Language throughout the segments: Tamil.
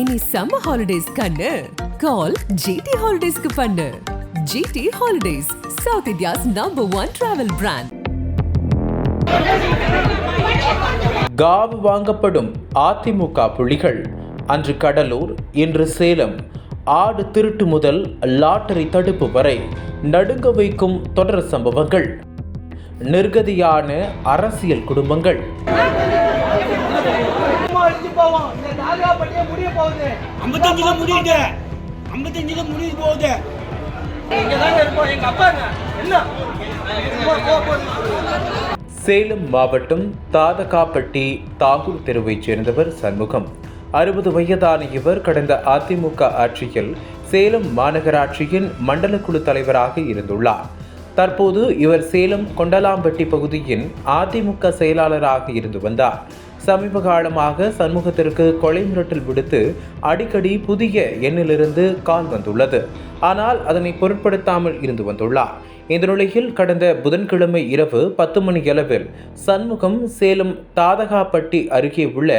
இனி சம்மர் ஹாலிடேஸ் கண்ணு. கால் ஜிடி ஹாலிடேஸ்க்கு பண்ணு. GT holidays south India's number one travel brand காவு வாங்கப்படும் அதிமுக புலிகள். அன்று கடலூர் இன்று சேலம். ஆடு திருட்டு முதல் லாட்டரி தடுப்பு வரை நடுங்க வைக்கும் தொடர் சம்பவங்கள். நிர்கதியான அரசியல் குடும்பங்கள். போவோம். இந்த நாகாப்பட்டியே முடிய போகுது. ஐம்பத்தஞ்சுல முடியுது ஐம்பத்தஞ்சுல முடியுது போகுது. இங்க இருப்போம். எங்க என்ன. சேலம் மாவட்டம் தாதகாப்பட்டி தாகூர் தெருவைச் சேர்ந்தவர் சண்முகம். அறுபது வயதான இவர் கடந்த அதிமுக ஆட்சியில் சேலம் மாநகராட்சியின் மண்டல குழு தலைவராக இருந்துள்ளார். தற்போது இவர் சேலம் கொண்டலாம்பட்டி பகுதியின் அதிமுக செயலாளராக இருந்து வந்தார். சமீப காலமாக சண்முகத்திற்கு கொலை மிரட்டல் விடுத்து அடிக்கடி புதிய எண்ணிலிருந்து கால் வந்துள்ளது. ஆனால் அதனை பொருட்படுத்தாமல் இருந்து வந்துள்ளார். இந்த நிலையில் கடந்த புதன்கிழமை இரவு பத்து மணி அளவில் சண்முகம் சேலம் தாதகாப்பட்டி அருகே உள்ள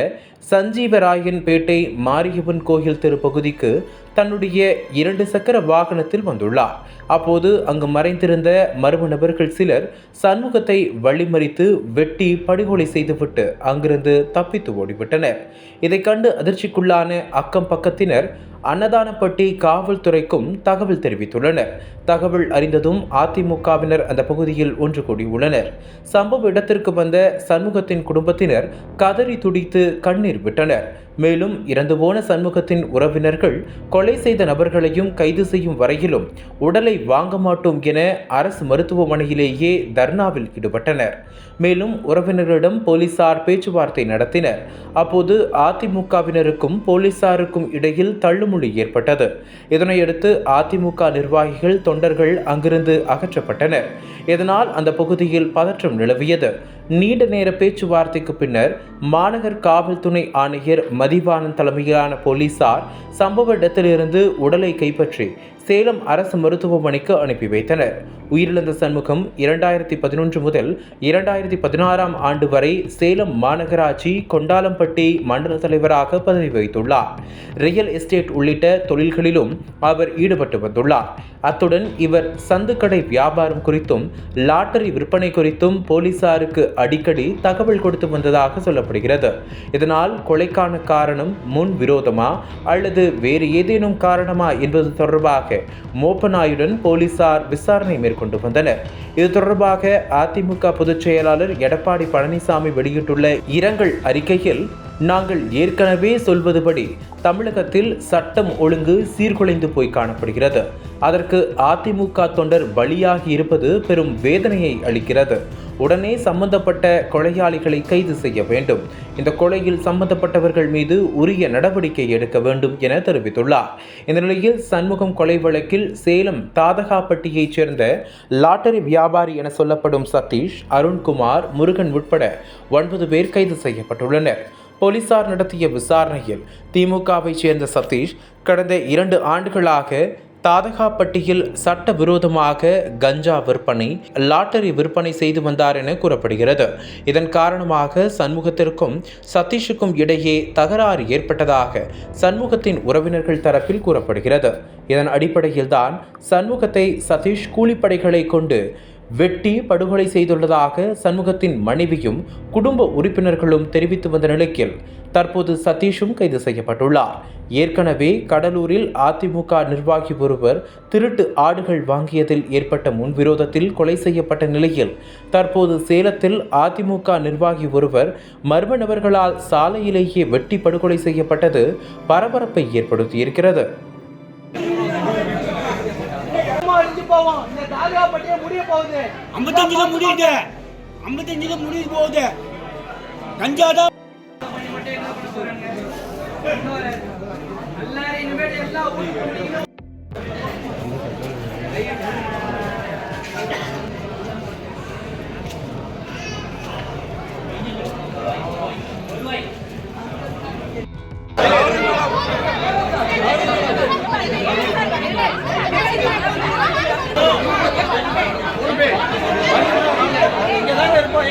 சஞ்சீவராயன் பேட்டை மாரியம்மன் கோயில் தெரு பகுதிக்கு தன்னுடைய இரண்டு சக்கர வாகனத்தில் வந்துள்ளார். அப்போது அங்கு மறைந்திருந்த மர்ம நபர்கள் சிலர் சண்முகத்தை வழிமறித்து வெட்டி படுகொலை செய்துவிட்டு அங்கிருந்து தப்பித்து ஓடிவிட்டனர். இதை கண்டு அதிர்ச்சிக்குள்ளான அக்கம் பக்கத்தினர் அன்னதானப்பட்டி காவல்துறைக்கும் தகவல் தெரிவித்துள்ளனர். தகவல் அறிந்ததும் அதிமுகவினர் அந்த பகுதியில் ஒன்று கூடியுள்ளனர். சம்பவ இடத்திற்கு வந்த சண்முகத்தின் குடும்பத்தினர் கதறி துடித்து கண்ணீர் விட்டனர். மேலும் இறந்து போன சண்முகத்தின் உறவினர்கள் கொலை செய்த நபர்களையும் கைது செய்யும் வரையிலும் உடலை வாங்க மாட்டோம் என அரசு மருத்துவமனையிலேயே தர்ணாவில் ஈடுபட்டனர். மேலும் உறவினர்களிடம் போலீசார் பேச்சுவார்த்தை நடத்தினர். அப்போது அதிமுகவினருக்கும் போலீசாருக்கும் இடையில் தள்ளுமுள்ளி ஏற்பட்டது. இதனையடுத்து அதிமுக நிர்வாகிகள் தொண்டர்கள் அங்கிருந்து அகற்றப்பட்டனர். இதனால் அந்த பகுதியில் பதற்றம் நிலவியது. நீண்ட நேர பேச்சுவார்த்தைக்கு பின்னர் மாநகர் காவல்துறை ஆணையர் மதிவானன் தலைமையிலான போலீசார் சம்பவ இடத்திலிருந்து உடலை கைப்பற்றி சேலம் அரசு மருத்துவமனைக்கு அனுப்பி வைத்தனர். உயிரிழந்த சண்முகம் இரண்டாயிரத்தி பதினொன்று முதல் இரண்டாயிரத்தி பதினாறாம் ஆண்டு வரை சேலம் மாநகராட்சி கொண்டாலம்பட்டி மண்டல தலைவராக பதவி வகித்துள்ளார். ரியல் எஸ்டேட் உள்ளிட்ட தொழில்களிலும் அவர் ஈடுபட்டு வந்துள்ளார். அத்துடன் இவர் சந்துக்கடை வியாபாரம் குறித்தும் லாட்டரி விற்பனை குறித்தும் போலீசாருக்கு அடிக்கடி தகவல் கொடுத்து வந்ததாக சொல்லப்படுகிறது. இதனால் கொலைக்கான காரணம் முன் விரோதமா அல்லது வேறு ஏதேனும் காரணமா என்பது தொடர்பாக மோப்பநாயுடன் போலீசார் விசாரணை மேற்கொண்டு வந்தனர். இது தொடர்பாக அதிமுக பொதுச் செயலாளர் எடப்பாடி பழனிசாமி வெளியிட்டுள்ள இரங்கல் அறிக்கையில் நாங்கள் ஏற்கனவே சொல்வதுபடி தமிழகத்தில் சட்டம் ஒழுங்கு சீர்குலைந்து போய் காணப்படுகிறது. அதற்கு அதிமுக தொண்டர் பலியாகி இருப்பது பெரும் வேதனையை அளிக்கிறது. உடனே சம்பந்தப்பட்ட கொலையாளிகளை கைது செய்ய வேண்டும். இந்த கொலையில் சம்பந்தப்பட்டவர்கள் மீது உரிய நடவடிக்கை எடுக்க வேண்டும் என தெரிவித்துள்ளார். இந்த நிலையில் சண்முகம் கொலை வழக்கில் சேலம் தாதகாப்பட்டியைச் சேர்ந்த லாட்டரி வியாபாரி என சொல்லப்படும் சதீஷ் அருண்குமார் முருகன் உட்பட ஒன்பது பேர் கைது செய்யப்பட்டுள்ளனர். போலீசார் நடத்திய விசாரணையில் திமுகவைச் சேர்ந்த சதீஷ் கடந்த இரண்டு ஆண்டுகளாக தாதகாப்பட்டியில் சட்டவிரோதமாக கஞ்சா விற்பனை லாட்டரி விற்பனை செய்து வந்தார் என கூறப்படுகிறது. இதன் காரணமாக சண்முகத்திற்கும் சதீஷுக்கும் இடையே தகராறு ஏற்பட்டதாக சண்முகத்தின் உறவினர்கள் தரப்பில் கூறப்படுகிறது. இதன் அடிப்படையில்தான் சண்முகத்தை சதீஷ் கூலிப்படைகளை கொண்டு வெட்டி படுகொலை செய்துள்ளதாக சண்முகத்தின் மனைவியும் குடும்ப உறுப்பினர்களும் தெரிவித்து வந்த நிலையில் தற்போது சதீஷும் கைது செய்யப்பட்டுள்ளார். ஏற்கனவே கடலூரில் அதிமுக நிர்வாகி ஒருவர் திருட்டு ஆடுகள் வாங்கியதில் ஏற்பட்ட முன்விரோதத்தில் கொலை செய்யப்பட்ட நிலையில் தற்போது சேலத்தில் அதிமுக நிர்வாகி ஒருவர் மர்ம நபர்களால் சாலையிலேயே வெட்டி படுகொலை செய்யப்பட்டது பரபரப்பை ஏற்படுத்தியிருக்கிறது. போவோம். இந்த நாகாப்பட்டியே முடிய போகுது. ஐம்பத்தஞ்சுல முடியுது. ஐம்பத்தஞ்சுல முடியுது போகுது. எல்லாரும் இனிமேல் எல்லாம் ஊருக்கு